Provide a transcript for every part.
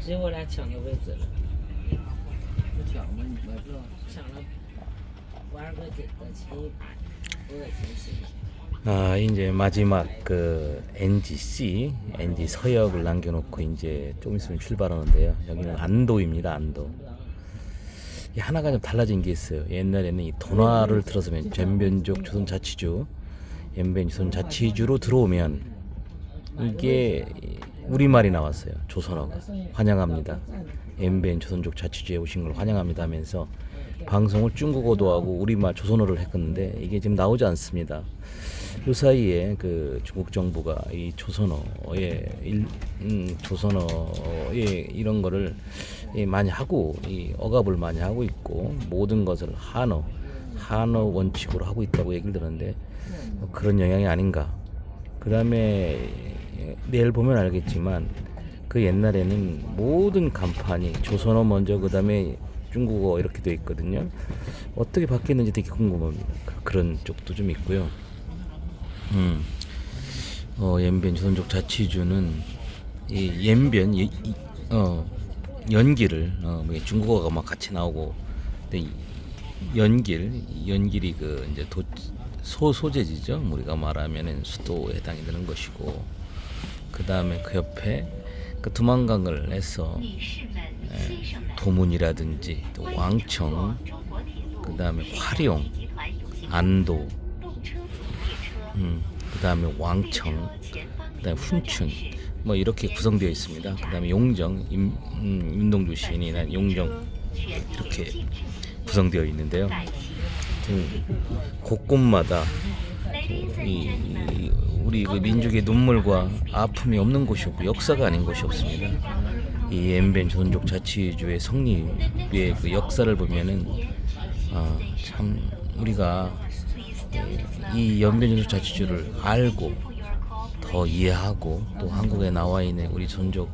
只有我俩抢到位置了，不抢吗？你买不到。抢了五二个给的前一排，我恶心死了。 아, 이제 마지막 그 NGC, NG 서역을 남겨놓고 이제 좀 있으면 출발하는데요. 여기는 안도입니다, 안도. 이 하나가 좀 달라진 게 있어요. 옛날에는 이 돈화를 들어서면 전변족 조선자치주, 연변 조선자치주로 들어오면 이게 우리말이 나왔어요. 조선어가 환영합니다. 연변 조선족 자치주에 오신 걸 환영합니다 하면서 방송을 중국어도 하고 우리말 조선어를 했었는데 이게 지금 나오지 않습니다. 요 사이에 그 중국 정부가 이 조선어에 일, 음, 조선어에 이런 거를 이 많이 하고 이 억압을 많이 하고 있고 모든 것을 한어 한어 원칙으로 하고 있다고 얘기를 들었는데 뭐 그런 영향이 아닌가. 그 다음에 내일 보면 알겠지만 그 옛날에는 모든 간판이 조선어 먼저 그 다음에 중국어 이렇게 돼 있거든요. 어떻게 바뀌었는지 되게 궁금합니다. 그- 그런 쪽도 좀 있고요. 음, 어, 연변 조선족 자치주는 이 연변 이, 이- 어, 연기를 어, 뭐 중국어가 막 같이 나오고 연길 이 연길이 그 이제 도, 소 소재지죠. 우리가 말하면은 수도에 해당이 되는 것이고 그 다음에 그 옆에 그 두만강을 해서 예, 도문이라든지 또 왕청 그 다음에 화룡 안도 음, 그 다음에 왕청, 그 다음에 훈춘, 뭐 이렇게 구성되어 있습니다. 그 다음에 용정, 임, 음, 윤동주 시인이 난 용정 이렇게 구성되어 있는데요. 지금 곳곳마다 그 이, 이 우리 그 민족의 눈물과 아픔이 없는 곳이 없고 역사가 아닌 곳이 없습니다. 이 엠벤 조선족 자치주의 성립의 그 역사를 보면은 아, 참 우리가 이 연변조선 자치주를 알고 더 이해하고 또 한국에 나와 있는 우리 전족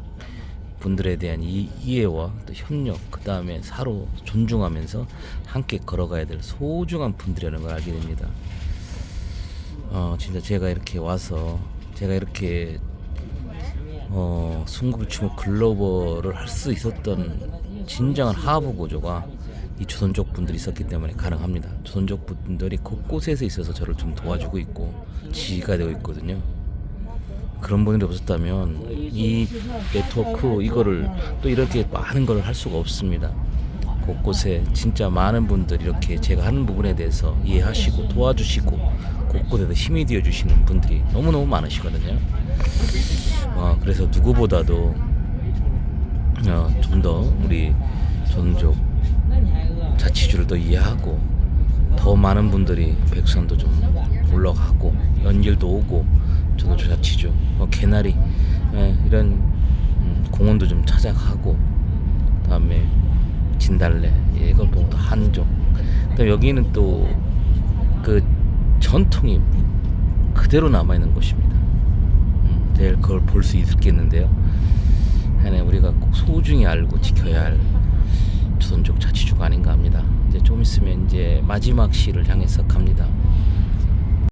분들에 대한 이, 이해와 또 협력 그 다음에 서로 존중하면서 함께 걸어가야 될 소중한 분들이라는 걸 알게 됩니다. 어 진짜 제가 이렇게 와서 제가 이렇게 어 순국추목 글로벌을 할 수 있었던 진정한 하부 구조가 이 조선족 분들이 있었기 때문에 가능합니다. 조선족 분들이 곳곳에서 있어서 저를 좀 도와주고 있고 지휘가 되어 있거든요. 그런 분들이 없었다면 이 네트워크 이거를 또 이렇게 많은 걸 할 수가 없습니다. 곳곳에 진짜 많은 분들이 이렇게 제가 하는 부분에 대해서 이해하시고 도와주시고 곳곳에서 힘이 되어 주시는 분들이 너무너무 많으시거든요. 어, 그래서 누구보다도 어, 좀 더 우리 전족 자치주를 더 이해하고 더 많은 분들이 백선도 좀 올라가고 연길도 오고 저도 저 자치주 어, 개나리 예, 이런 음, 공원도 좀 찾아가고 다음에 진달래 예, 이걸 보고 또 한족 그다음 여기는 또 그 전통이 그대로 남아 있는 곳입니다. 음, 내일 그걸 볼 수 있겠는데요. 하나 우리가 꼭 소중히 알고 지켜야 할 조선족 자치주가 아닌가 합니다. 이제 좀 있으면 이제 마지막 시를 향해서 갑니다.